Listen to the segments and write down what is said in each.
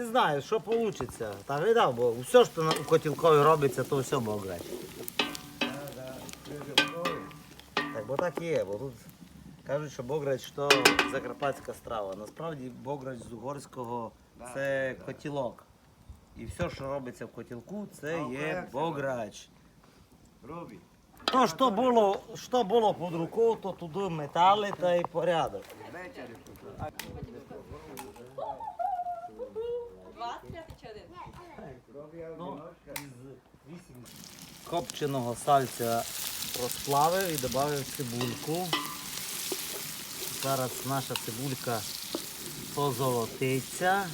Не знаю, що вийде. Та видав, бо все, що на- у котілкові робиться, то все бограч. Так, бо так і є, бо тут кажуть, що бограч то закарпатська страва. Насправді бограч з угорського це котілок. І все, що робиться в котілку, це А, є бограч. Робі. То, що було, що було під рукою, то туди метали та й порядок. Ну, одиночка. Копченого сальця розплавив і додав цибульку. Зараз наша цибулька позолотиться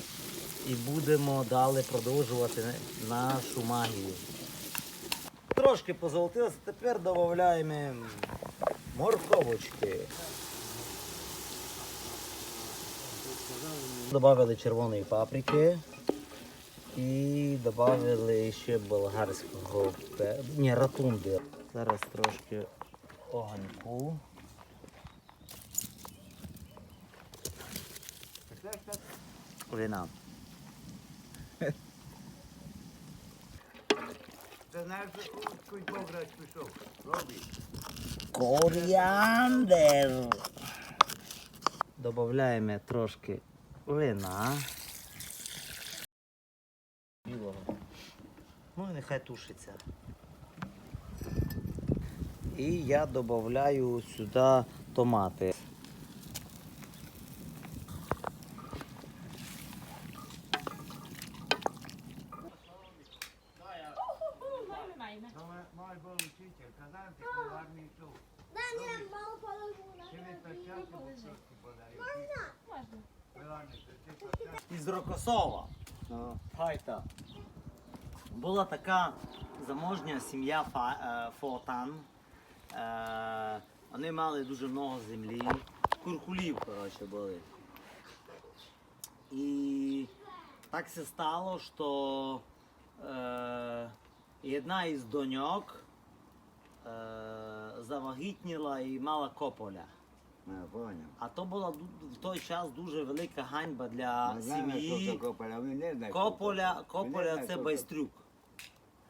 і будемо далі продовжувати нашу магію. Трошки позолотилося, тепер додаємо морковочки. Добавили червоної паприки. І додали ще болгарського. Ні, ратунди. Зараз трошки огоньку. Вина. Ти знаєш, пішов? Робі. Коріандр. Додаємо трошки вина. Білого. Ну і нехай тушиться. І я додаю сюди томати. Ну, ти перчатки. Із Рокосова. Файта. Була така заможня сім'я е, Фотан. Е, Вони мали дуже много землі. Куркулів, коротше, були. І так се стало, що е, одна із доньок е, завагітніла і мала кополя. Не, поняв. А то була ду- в той час дуже велика ганьба для Не знаю, що сім'ї. це Кополя, він не знає. Кополя, Кополя це що байстрюк.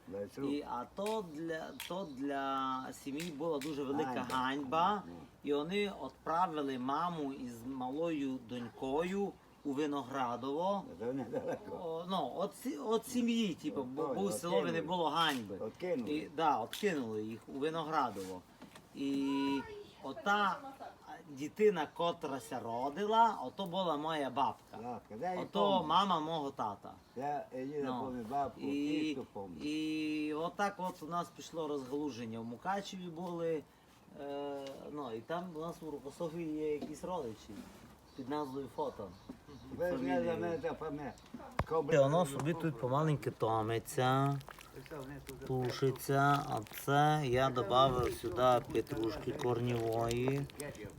Байстрюк. І, а то для, то для сім'ї була дуже велика Ганьба. ганьба. Ну. І вони відправили маму із малою донькою у Виноградово. Це недалеко. О, ну, от, сі- от сім'ї, типу, бо Ой, був село, не було ганьби. Откинули. І, да, откинули їх у Виноградово. І ота дитина, котрася родила, ото була моя бабка. Дай Ото помню. мама мого тата. Я її Ну, помню бабку, І, тісту помню. і отак от у нас пішло розгалуження. В Мукачеві були, е, ну і там у нас у Рокосові є якісь родичі під назвою фото. Ви ж не за мене та пам'ять. Воно собі тут помаленьки томиться, тушиться, а це я додав сюди петрушки корнівої.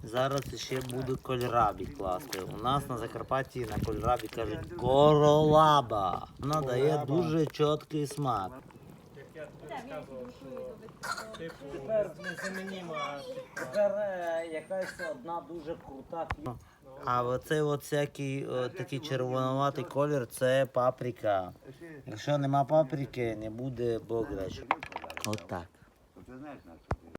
Зараз ще буду кольрабі класти. У нас на Закарпатті на кольрабі кажуть королаба. Вона дає дуже чіткий смак. Тепер незамінімо. Тепер е, якась одна дуже крута фірма. А оцей от всякий е, такий червонуватий колір це паприка. Якщо нема паприки, не буде бограч. От